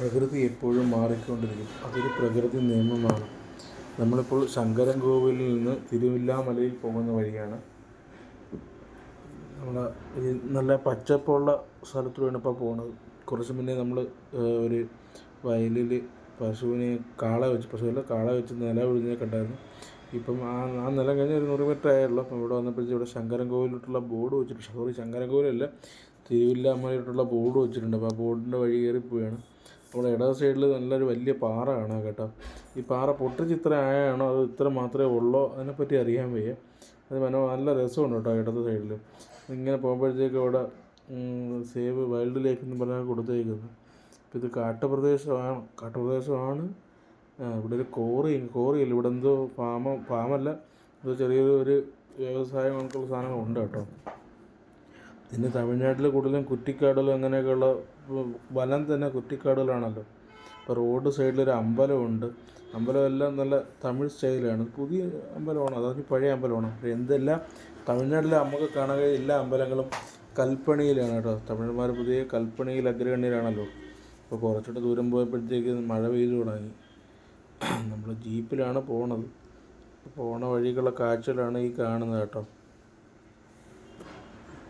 പ്രകൃതി എപ്പോഴും മാറിക്കൊണ്ടിരിക്കും. അതൊരു പ്രകൃതി നിയമമാണ്. നമ്മളിപ്പോൾ ശങ്കരൻ കോവിലിൽ നിന്ന് തിരുവില്ലാമലയിൽ പോകുന്ന വഴിയാണ്. നമ്മൾ നല്ല പച്ചപ്പുള്ള സ്ഥലത്തൂടെയാണ് ഇപ്പോൾ പോകുന്നത്. കുറച്ച് മുന്നേ നമ്മൾ ഒരു വയലിൽ പശുവിനെ കാള വെച്ച് പശുവല്ല കാള വെച്ച് നില ഒഴിഞ്ഞ കണ്ടായിരുന്നു. ഇപ്പം ആ ആ നിലം കഴിഞ്ഞ് ഒരു നൂറ് മീറ്റർ ആയുള്ളൂ അപ്പം ഇവിടെ വന്നപ്പോഴത്തേക്കും ഇവിടെ ശങ്കരൻ കോവിലോട്ടുള്ള ബോർഡ് വെച്ചിട്ടുണ്ട്. സോറി ശങ്കരൻ കോവിലല്ല തിരുവില്ലാമലയിലോട്ടുള്ള ബോർഡ് വെച്ചിട്ടുണ്ട്. അപ്പോൾ ആ ബോർഡിന്റെ വഴി കയറി പോവുകയാണ് നമ്മുടെ ഇടത് സൈഡിൽ നല്ലൊരു വലിയ പാറ കാണാം കേട്ടോ. ഈ പാറ പൊട്ടിച്ച് ഇത്ര ആയാണോ? അത് ഇത്ര മാത്രമേ ഉള്ളൂ? അതിനെപ്പറ്റി അറിയാൻ വയ്യ. അത് മനോ നല്ല രസമുണ്ട് കേട്ടോ ഇടത് സൈഡിൽ ഇങ്ങനെ പോകുമ്പോഴത്തേക്കും അവിടെ സേവ് വൈൽഡ് ലൈഫ് എന്ന് പറഞ്ഞാൽ കൊടുത്തേക്കുന്നത്. അപ്പോൾ ഇത് കാട്ടുപ്രദേശമാണ്. കാട്ടുപ്രദേശമാണ്. ഇവിടെ ഒരു കോറി കോറിയല്ല ഇവിടെ എന്തോ ഫാമ ഫാമല്ല. എന്തോ ചെറിയൊരു ഒരു വ്യവസായം കണക്കുള്ള സാധനങ്ങളുണ്ട് കേട്ടോ. പിന്നെ തമിഴ്നാട്ടിൽ കൂടുതലും കുറ്റിക്കാടലും അങ്ങനെയൊക്കെയുള്ള വനം തന്നെ കുറ്റിക്കാടുകളാണല്ലോ. ഇപ്പോൾ റോഡ് സൈഡിലൊരു അമ്പലമുണ്ട്. അമ്പലമെല്ലാം നല്ല തമിഴ് സ്റ്റൈലാണ്. പുതിയ അമ്പലമാണ്? അതായത് പഴയ അമ്പലമാണ്? പക്ഷേ എന്തെല്ലാം തമിഴ്നാട്ടിലെ നമുക്ക് കാണുക എല്ലാ അമ്പലങ്ങളും കൽപ്പണിയിലാണ് കേട്ടോ. തമിഴന്മാർ പുതിയ കൽപ്പണിയിൽ അഗ്രഗണ്യരാണല്ലോ. ഇപ്പോൾ കുറച്ചുകൂടെ ദൂരം പോയപ്പോഴത്തേക്ക് മഴ പെയ്തു തുടങ്ങി. നമ്മൾ ജീപ്പിലാണ് പോണത്. പോണ വഴിക്കുള്ള കാഴ്ചകളാണ് ഈ കാണുന്നത് കേട്ടോ.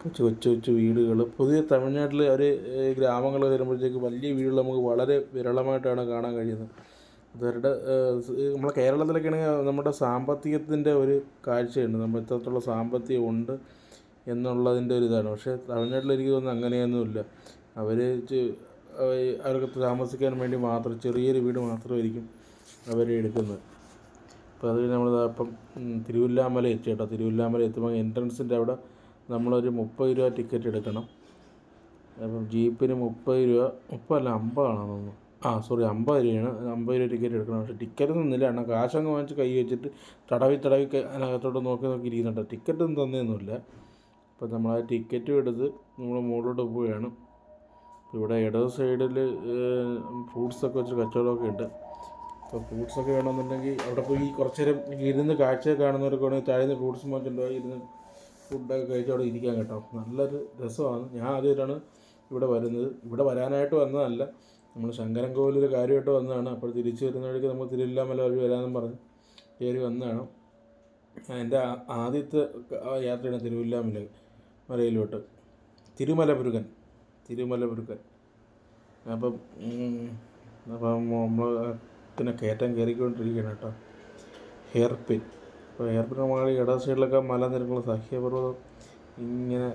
കൊച്ചു കൊച്ചു കൊച്ചു വീടുകൾ പൊതുവെ തമിഴ്നാട്ടിൽ ഒരു ഗ്രാമങ്ങൾ വരുമ്പോഴത്തേക്ക് വലിയ വീടുകൾ നമുക്ക് വളരെ വിരളമായിട്ടാണ് കാണാൻ കഴിയുന്നത്. അവരുടെ നമ്മളെ കേരളത്തിലൊക്കെ ആണെങ്കിൽ നമ്മുടെ സാമ്പത്തികത്തിന്റെ ഒരു കാഴ്ചയുണ്ട്. നമ്മൾ ഇത്രത്തോളം സാമ്പത്തികം ഉണ്ട് എന്നുള്ളതിന്റെ ഒരു ഇതാണ്. പക്ഷേ തമിഴ്നാട്ടിൽ എനിക്ക് തോന്നുന്നു അങ്ങനെയൊന്നുമില്ല. അവർ അവർക്ക് താമസിക്കാൻ വേണ്ടി മാത്രം ചെറിയൊരു വീട് മാത്രമായിരിക്കും അവർ എടുക്കുന്നത്. അപ്പോൾ അത് നമ്മൾ അപ്പം തിരുവില്ലാമല എത്തി കേട്ടോ. തിരുവില്ലാമല എത്തുമ്പോൾ എൻട്രൻസിന്റെ അവിടെ നമ്മളൊരു മുപ്പത് രൂപ ടിക്കറ്റ് എടുക്കണം. അപ്പം ജീപ്പിന് മുപ്പത് രൂപ മുപ്പതല്ല അമ്പതാണെന്ന് തോന്നുന്നു. ആ സോറി അമ്പത് രൂപയാണ്. അമ്പത് രൂപ ടിക്കറ്റ് എടുക്കണം. പക്ഷേ ടിക്കറ്റ് തന്നില്ല. കാരണം കാശങ്ങ് വാങ്ങിച്ച് കൈ വെച്ചിട്ട് തടവി തടവി അതിനകത്തോട്ട് നോക്കി നോക്കി ഇരിക്കുന്നുണ്ട്. ടിക്കറ്റ് ഒന്നും തന്നെയൊന്നുമില്ല അപ്പോൾ നമ്മൾ ആ ടിക്കറ്റും എടുത്ത് നമ്മൾ മുകളിലോട്ട് പോവുകയാണ്. ഇവിടെ ഇടത് സൈഡിൽ ഫ്രൂട്ട്സൊക്കെ വെച്ച് കച്ചവടമൊക്കെ ഉണ്ട്. അപ്പോൾ ഫ്രൂട്ട്സൊക്കെ വേണമെന്നുണ്ടെങ്കിൽ അവിടെ പോയി കുറച്ച് നേരം ഇരുന്ന് കാഴ്ച കാണുന്നവർക്ക് വേണമെങ്കിൽ താഴ്ന്ന് ഫ്രൂട്ട്സ് വാങ്ങിച്ചിട്ടുണ്ടോ ഇരുന്ന് ഫുഡൊക്കെ കഴിച്ച് അവിടെ ഇരിക്കാൻ കേട്ടോ. നല്ലൊരു രസമാണ്. ഞാൻ ആദ്യമായിട്ടാണ് ഇവിടെ വരുന്നത്. ഇവിടെ വരാനായിട്ട് വന്നതല്ല. നമ്മൾ ശങ്കരൻ കോവിലൊരു കാര്യമായിട്ട് വന്നതാണ്. അപ്പോൾ തിരിച്ചു വരുന്ന വഴിക്ക് നമ്മൾ തിരുവില്ലാമല വഴി വരാമെന്നും പറഞ്ഞ് കയറി വന്നതാണ്. എന്റെ ആദ്യത്തെ യാത്രയാണ് തിരുവില്ലാമല മലയിലോട്ട്. തിരുമലമുരുകൻ തിരുമലമുരുകൻ അപ്പം അപ്പം നമ്മൾ പിന്നെ കയറ്റം കയറിക്കൊണ്ടിരിക്കുകയാണ് കേട്ടോ. ഹെയർ പിൻ അപ്പോൾ ഹെയർ പിൻ നമ്മൾ ഇടത് സൈഡിലൊക്കെ മലനിരകളുള്ള സഹ്യപർവതം ഇങ്ങനെ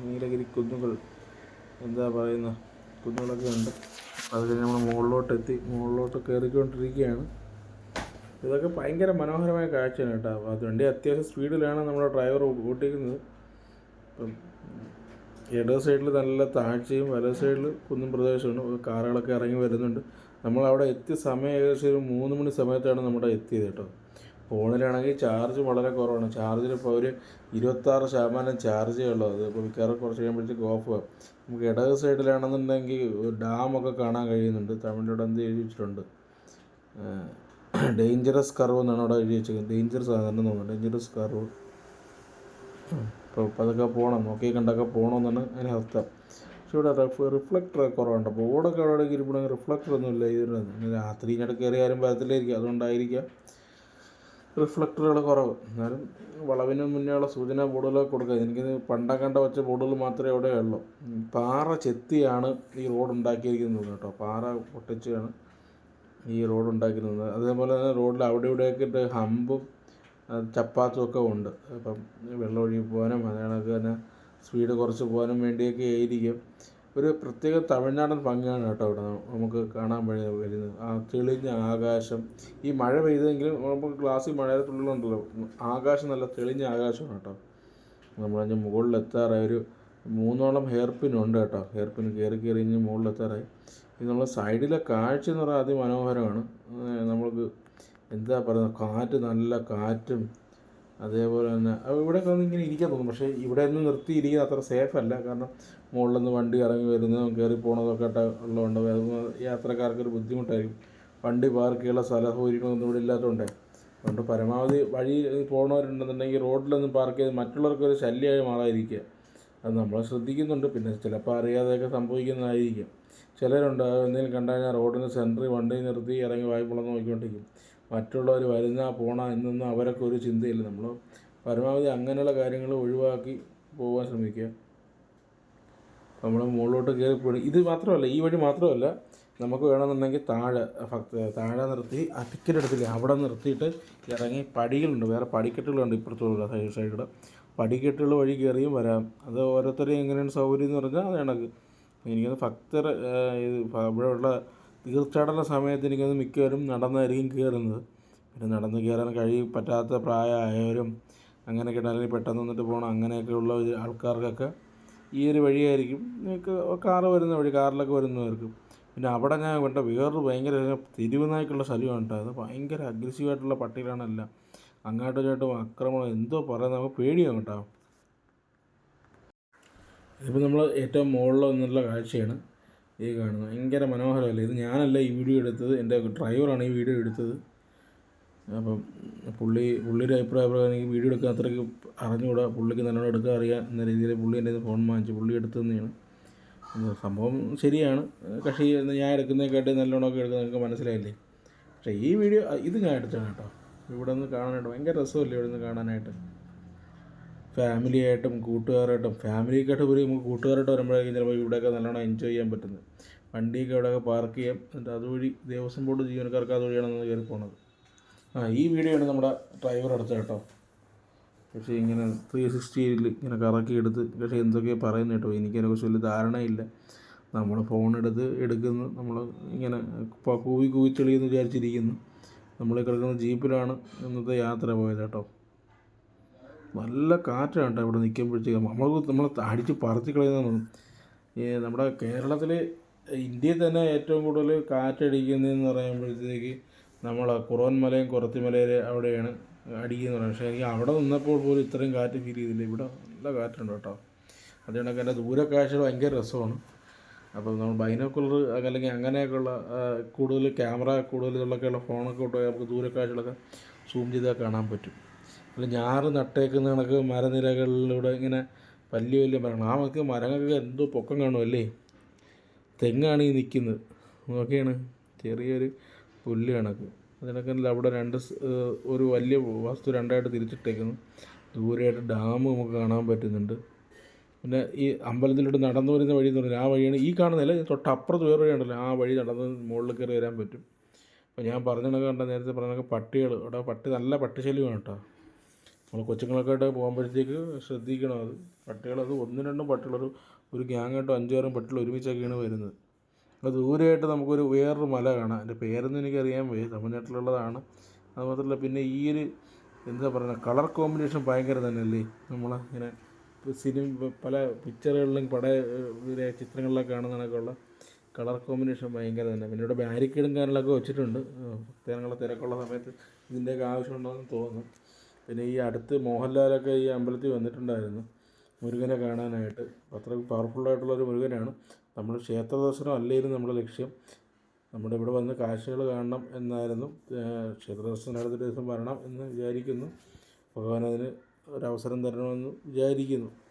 നീലഗിരി കുന്നുകൾ എന്താ പറയുന്ന കുന്നുകളൊക്കെ ഉണ്ട്. അത് കഴിഞ്ഞ് നമ്മൾ മുകളിലോട്ട് എത്തി മുകളിലോട്ട് കയറിക്കൊണ്ടിരിക്കുകയാണ് ഇതൊക്കെ ഭയങ്കര മനോഹരമായ കാഴ്ചയാണ് കേട്ടോ. അപ്പോൾ അതുകൊണ്ട് അത്യാവശ്യം സ്പീഡിലാണ് നമ്മുടെ ഡ്രൈവർ ഓട്ടിക്കുന്നത്. ഇപ്പം ഇടത് സൈഡിൽ നല്ല താഴ്ചയും വലത് സൈഡിൽ കുന്നും പ്രദേശമാണ്. കാറുകളൊക്കെ ഇറങ്ങി വരുന്നുണ്ട്. നമ്മൾ അവിടെ എത്തിയ സമയം ഏകദേശം ഒരു മൂന്ന് മണി സമയത്താണ് നമ്മുടെ എത്തിയത് കേട്ടോ. ഫോണിലാണെങ്കിൽ ചാർജ് വളരെ കുറവാണ്. ചാർജിൽ ഇപ്പോൾ ഒരു ഇരുപത്താറ് ശതമാനം ചാർജേ ഉള്ളൂ. അത് ഇപ്പോൾ മിക്കവാറും കുറച്ച് കഴിയുമ്പോഴത്തേക്ക് ഓഫ് നമുക്ക് ഇടത് സൈഡിലാണെന്നുണ്ടെങ്കിൽ ഡാമൊക്കെ കാണാൻ കഴിയുന്നുണ്ട്. തമിഴിലൂടെ എന്ത് എഴുതി വെച്ചിട്ടുണ്ട്? ഡേഞ്ചറസ് കർവ് എന്നാണ് അവിടെ എഴുതി വെച്ചത് ഡേഞ്ചറസ് ആണെന്ന് തോന്നുന്നു ഡേഞ്ചറസ് കർവ് അപ്പോൾ പതുക്കെ പോകണം നോക്കി കണ്ടൊക്കെ പോകണമെന്നാണ് അതിന് അർത്ഥം. പക്ഷെ ഇവിടെ റിഫ്ലക്ടർ കുറവുണ്ട്. ബോർഡൊക്കെ അവിടെ ഇരിപ്പുണ്ടെങ്കിൽ റിഫ്ലക്ടർ ഒന്നുമില്ല. ഇതിന് രാത്രി ഇങ്ങോട്ട് കയറി ആരും വരത്തില്ലായിരിക്കും അതുകൊണ്ടായിരിക്കാം. റിഫ്ലക്ടറുകൾ കുറവ്. എന്നാലും വളവിന് മുന്നെയുള്ള സൂചന ബോർഡുകളൊക്കെ കൊടുക്കുക. എനിക്ക് പണ്ട കണ്ട വെച്ച ബോർഡുകൾ മാത്രമേ അവിടെ ഉള്ളൂ. പാറ ചെത്തിയാണ് ഈ റോഡ് ഉണ്ടാക്കിയിരിക്കുന്നത് കേട്ടോ. പാറ പൊട്ടിച്ചാണ് ഈ റോഡ് ഉണ്ടാക്കിയിരുന്നത് അതേപോലെ തന്നെ റോഡിൽ അവിടെ ഇവിടെയൊക്കെ ഇട്ട് ഹമ്പും ചപ്പാത്തും ഒക്കെ ഉണ്ട്. അപ്പം വെള്ളം ഒഴുകി പോകാനും അതേ കണക്ക് തന്നെ സ്പീഡ് കുറച്ച് പോകാനും വേണ്ടിയൊക്കെ ആയിരിക്കും. ഒരു പ്രത്യേക തമിഴ്നാടൻ ഭംഗിയാണ് കേട്ടോ അവിടെ നമുക്ക് കാണാൻ വരുന്നത്. ആ തെളിഞ്ഞ ആകാശം. ഈ മഴ പെയ്തെങ്കിലും നമുക്ക് ഗ്ലാസ്സിൽ മഴയുടെ തുള്ളിലുണ്ടല്ലോ ആകാശം നല്ല തെളിഞ്ഞ ആകാശമാണ് കേട്ടോ. നമ്മളതിന്റെ മുകളിലെത്താറായി. ഒരു മൂന്നോളം ഹെയർ പിൻ ഉണ്ട് കേട്ടോ. ഹെയർ പിൻ കയറി കയറി കഴിഞ്ഞ് മുകളിലെത്താറായി. ഇത് നമ്മളെ സൈഡിലെ കാഴ്ച എന്ന് പറഞ്ഞാൽ അതിമനോഹരമാണ്. നമ്മൾക്ക് എന്താ പറയുന്നത്? കാറ്റ് നല്ല കാറ്റും അതേപോലെ തന്നെ. ഇവിടെ ഒന്ന് ഇങ്ങനെ ഇരിക്കാൻ തോന്നും. പക്ഷേ ഇവിടെ നിന്ന് നിർത്തി ഇരിക്കുന്നത് അത്ര സേഫ് അല്ല. കാരണം മുകളിൽ നിന്ന് വണ്ടി ഇറങ്ങി വരുന്നതും കയറി പോണതൊക്കെ ഉള്ളതുകൊണ്ട് അത് യാത്രക്കാർക്കൊരു ബുദ്ധിമുട്ടായിരിക്കും. വണ്ടി പാർക്ക് ചെയ്യാനുള്ള സ്ഥല സൗകര്യങ്ങളൊന്നും ഇവിടെ ഇല്ലാത്തതുകൊണ്ട്. അതുകൊണ്ട് പരമാവധി വഴി പോകണവരുണ്ടെന്നുണ്ടെങ്കിൽ റോഡിലൊന്നും പാർക്ക് ചെയ്ത് മറ്റുള്ളവർക്ക് ഒരു ശല്യമായി മാറാതിരിക്കുക അത് നമ്മൾ ശ്രദ്ധിക്കുന്നുണ്ട്. പിന്നെ ചിലപ്പോൾ അറിയാതെയൊക്കെ സംഭവിക്കുന്നതായിരിക്കും. ചിലരുണ്ട് എന്തെങ്കിലും കണ്ടു കഴിഞ്ഞാൽ റോഡിന് സെന്ററിൽ വണ്ടി നിർത്തി ഇറങ്ങി വായ്പുളന്ന് നോക്കിക്കൊണ്ടിരിക്കും. മറ്റുള്ളവർ വരുന്ന പോണ എന്നൊന്നും അവരൊക്കെ ഒരു ചിന്തയില്ല. നമ്മൾ പരമാവധി അങ്ങനെയുള്ള കാര്യങ്ങൾ ഒഴിവാക്കി പോകാൻ ശ്രമിക്കുക. നമ്മൾ മുകളിലോട്ട് കയറി പോയി. ഇത് മാത്രമല്ല ഈ വഴി മാത്രമല്ല നമുക്ക് വേണമെന്നുണ്ടെങ്കിൽ താഴെ താഴെ നിർത്തി ആ ടിക്കറ്റ് എടുത്തില്ലേ അവിടെ നിർത്തിയിട്ട് ഇറങ്ങി പടികളുണ്ട്. വേറെ പടിക്കെട്ടുകളുണ്ട് ഇപ്പുറത്തുള്ള സൈഡ് സൈഡിൽ പടിക്കെട്ടുകൾ വഴി കയറിയും വരാം. അത് ഓരോരുത്തരെയും എങ്ങനെയാണ് സൗകര്യം എന്ന് പറഞ്ഞാൽ അത് കണക്ക് എനിക്കത് ഭക്തർ ഇത് ഇവിടെയുള്ള തീർത്ഥാടന സമയത്ത് എനിക്കത് മിക്കവരും നടന്നായിരിക്കും കയറുന്നത്. പിന്നെ നടന്ന് കയറാൻ കഴി പറ്റാത്ത പ്രായമായവരും അങ്ങനെയൊക്കെ അല്ലെങ്കിൽ പെട്ടെന്ന് വന്നിട്ട് പോകണം അങ്ങനെയൊക്കെയുള്ള ആൾക്കാർക്കൊക്കെ ഈ ഒരു വഴിയായിരിക്കും. നിങ്ങൾക്ക് കാറ് വരുന്ന വഴി കാറിലൊക്കെ വരുന്നവർക്ക്. പിന്നെ അവിടെ ഞാൻ കണ്ട വേറൊരു ഭയങ്കര തിരുവനായിട്ടുള്ള നായ്ക്കുള്ള സ്ഥലമാണ് കേട്ടോ. അത് ഭയങ്കര അഗ്രസീവായിട്ടുള്ള പട്ടികളാണെല്ലാം അങ്ങോട്ടും ഇങ്ങോട്ടും ആക്രമണം എന്തോ പറയാൻ നമുക്ക് പേടിയാണ് കേട്ടോ. ഇതിപ്പോൾ നമ്മൾ ഏറ്റവും മുകളിൽ നിന്നുള്ള കാഴ്ചയാണ്. ഈ കാണുന്നത് ഭയങ്കര മനോഹരമല്ലേ? ഇത് ഞാനല്ല ഈ വീഡിയോ എടുത്തത്. എന്റെ ഡ്രൈവറാണ് ഈ വീഡിയോ എടുത്തത്. അപ്പം പുള്ളി പുള്ളിയുടെ അഭിപ്രായ പ്രകാരം എനിക്ക് വീഡിയോ എടുക്കാൻ അത്രയ്ക്ക് അറിഞ്ഞുകൂടാ. പുള്ളിക്ക് നല്ലോണം എടുക്കാൻ അറിയാം എന്ന രീതിയിൽ പുള്ളി എന്റെ ഫോൺ വാങ്ങിച്ചു. പുള്ളി എടുത്തതെന്നാണ് സംഭവം ശരിയാണ്. കക്ഷി ഞാൻ എടുക്കുന്നതിനെക്കാട്ടി നല്ലോണമൊക്കെ എടുക്കുന്നത് നിങ്ങൾക്ക് മനസ്സിലായില്ലേ? പക്ഷേ ഈ വീഡിയോ ഇത് ഞാൻ എടുത്തതാണ് കേട്ടോ. ഇവിടെ നിന്ന് കാണാനായിട്ട് ഭയങ്കര രസമല്ലേ ഇവിടെ നിന്ന് കാണാനായിട്ട്? ഫാമിലി ആയിട്ടും കൂട്ടുകാരായിട്ടും ഫാമിലിക്കായിട്ട് പോയി നമുക്ക് കൂട്ടുകാരായിട്ട് വരുമ്പോഴായിരിക്കും ചിലപ്പോൾ ഇവിടെയൊക്കെ നല്ലോണം എൻജോയ് ചെയ്യാൻ പറ്റുന്നത്. വണ്ടിയൊക്കെ ഇവിടെയൊക്കെ പാർക്ക് ചെയ്യാം. എന്നിട്ട് അതുവഴി ദേവസ്വം ബോർഡ് ജീവനക്കാർക്ക് അതുവഴിയാണ് നമ്മൾ കയറി പോണത്. ആ ഈ വീഡിയോ ആണ് നമ്മുടെ ഡ്രൈവർ എടുത്തത് കേട്ടോ. പക്ഷേ ഇങ്ങനെ ത്രീ സിക്സ്റ്റിയിൽ ഇങ്ങനെ കറക്കി എടുത്ത് പക്ഷേ എന്തൊക്കെയാണ് പറയുന്നത് കേട്ടോ. എനിക്കതിനെക്കുറിച്ച് വലിയ ധാരണയില്ല. നമ്മൾ ഫോൺ എടുത്ത് എടുക്കുന്നു. നമ്മൾ ഇങ്ങനെ കൂവി കൂവി തെളിയെന്ന് വിചാരിച്ചിരിക്കുന്നു. നമ്മൾ കിടക്കുന്ന ജീപ്പിലാണ് ഇന്നത്തെ യാത്ര പോയത് കേട്ടോ. നല്ല കാറ്റാണ് ഇവിടെ നിൽക്കുമ്പോഴത്തേക്കും. നമ്മൾ നമ്മൾ അടിച്ച് പറത്തി കളയുന്നതാണ്. ഈ നമ്മുടെ കേരളത്തിൽ ഇന്ത്യയിൽ തന്നെ ഏറ്റവും കൂടുതൽ കാറ്റടിക്കുന്നതെന്ന് പറയുമ്പോഴത്തേക്ക് നമ്മൾ കുറവൻ മലയും കുറത്തിമലയിൽ അവിടെയാണ് അടിക്കുന്നത് പറയുന്നത്. പക്ഷേ എനിക്ക് അവിടെ നിന്നപ്പോൾ പോലും ഇത്രയും കാറ്റ് ഫീൽ ചെയ്തില്ല. ഇവിടെ നല്ല കാറ്റുണ്ട് കേട്ടോ. അതുകൊണ്ടൊക്കെ എന്റെ ദൂരക്കാഴ്ചകൾ ഭയങ്കര രസമാണ്. അപ്പം നമ്മൾ ബൈനോക്കുലർ അല്ലെങ്കിൽ അങ്ങനെയൊക്കെയുള്ള കൂടുതൽ ക്യാമറ കൂടുതൽ ഇതൊക്കെയുള്ള ഫോണൊക്കെ ഇട്ട് നമുക്ക് ദൂരക്കാഴ്ചകളൊക്കെ സൂം ചെയ്താൽ കാണാൻ പറ്റും. അല്ല ഞാറ് നട്ടേക്കുന്ന കണക്ക് മരനിരകളിലൂടെ ഇങ്ങനെ വലിയ വലിയ മരങ്ങൾ ആ നമുക്ക് മരങ്ങൾക്ക് എന്തോ പൊക്കം കാണുമല്ലേ തെങ്ങാണ് ഈ നിൽക്കുന്നത് നോക്കിയാണ് ചെറിയൊരു പുല്ല് കണക്ക്. അതിനൊക്കെ അവിടെ രണ്ട് ഒരു വലിയ വസ്തു രണ്ടായിട്ട് തിരിച്ചിട്ടേക്കുന്നു. ദൂരെയായിട്ട് ഡാം നമുക്ക് കാണാൻ പറ്റുന്നുണ്ട്. പിന്നെ ഈ അമ്പലത്തിലോട്ട് നടന്നു വരുന്ന വഴി എന്ന് പറഞ്ഞാൽ ആ വഴിയാണ് ഈ കാണുന്നില്ല തൊട്ടപ്പുറത്ത് വേറെ വഴിയുണ്ടല്ലോ ആ വഴി നടന്ന് മുകളിൽ കയറി വരാൻ പറ്റും. അപ്പോൾ ഞാൻ പറഞ്ഞ കണ്ട നേരത്തെ പറഞ്ഞ പട്ടികൾ അവിടെ പട്ടി നല്ല പട്ടിശല്യമാണ് കേട്ടോ. നമ്മൾ കൊച്ചുങ്ങളൊക്കെ ആയിട്ട് പോകുമ്പോഴത്തേക്ക് ശ്രദ്ധിക്കണം അത്. പട്ടികൾ അത് ഒന്നും രണ്ടും പട്ടികളൊരു ഒരു ഗ്യാങ്ങായിട്ടോ അഞ്ചാറും പട്ടികൾ ഒരുമിച്ചൊക്കെയാണ് വരുന്നത്. അപ്പോൾ ദൂരെയായിട്ട് നമുക്കൊരു വേറൊരു മല കാണാം. അതിന്റെ പേരൊന്നും എനിക്കറിയാൻ വയ്യ. തമിഴ്നാട്ടിലുള്ളതാണ്. അത് മാത്രമല്ല പിന്നെ ഈ ഒരു എന്താ പറയുക കളർ കോമ്പിനേഷൻ ഭയങ്കര തന്നെയല്ലേ? നമ്മൾ ഇങ്ങനെ സിനിമ പല പിക്ചറുകളിലും പട ചിത്രങ്ങളിലൊക്കെ കാണുന്നതിനൊക്കെ ഉള്ള കളർ കോമ്പിനേഷൻ ഭയങ്കര തന്നെ. പിന്നെ ഇവിടെ ബാരിക്കേഡും കാര്യങ്ങളൊക്കെ വെച്ചിട്ടുണ്ട്. ജനങ്ങളെ തിരക്കുള്ള സമയത്ത് ഇതിന്റെയൊക്കെ ആവശ്യമുണ്ടോയെന്ന് തോന്നുന്നു. പിന്നെ ഈ അടുത്ത് മോഹൻലാലൊക്കെ ഈ അമ്പലത്തിൽ വന്നിട്ടുണ്ടായിരുന്നു. മുരുകനെ കാണാനായിട്ട്. അത്ര പവർഫുള്ളായിട്ടുള്ളൊരു മുരുകനാണ്. നമ്മൾ ക്ഷേത്ര ദർശനം അല്ലായിരുന്നു നമ്മുടെ ലക്ഷ്യം. നമ്മുടെ ഇവിടെ വന്ന് കാഴ്ചകൾ കാണണം എന്നായിരുന്നു. ക്ഷേത്ര ദർശനം അടുത്ത ദിവസം വരണം എന്ന് വിചാരിക്കുന്നു. ഭഗവാൻ അതിന് ഒരവസരം തരണമെന്ന് വിചാരിക്കുന്നു.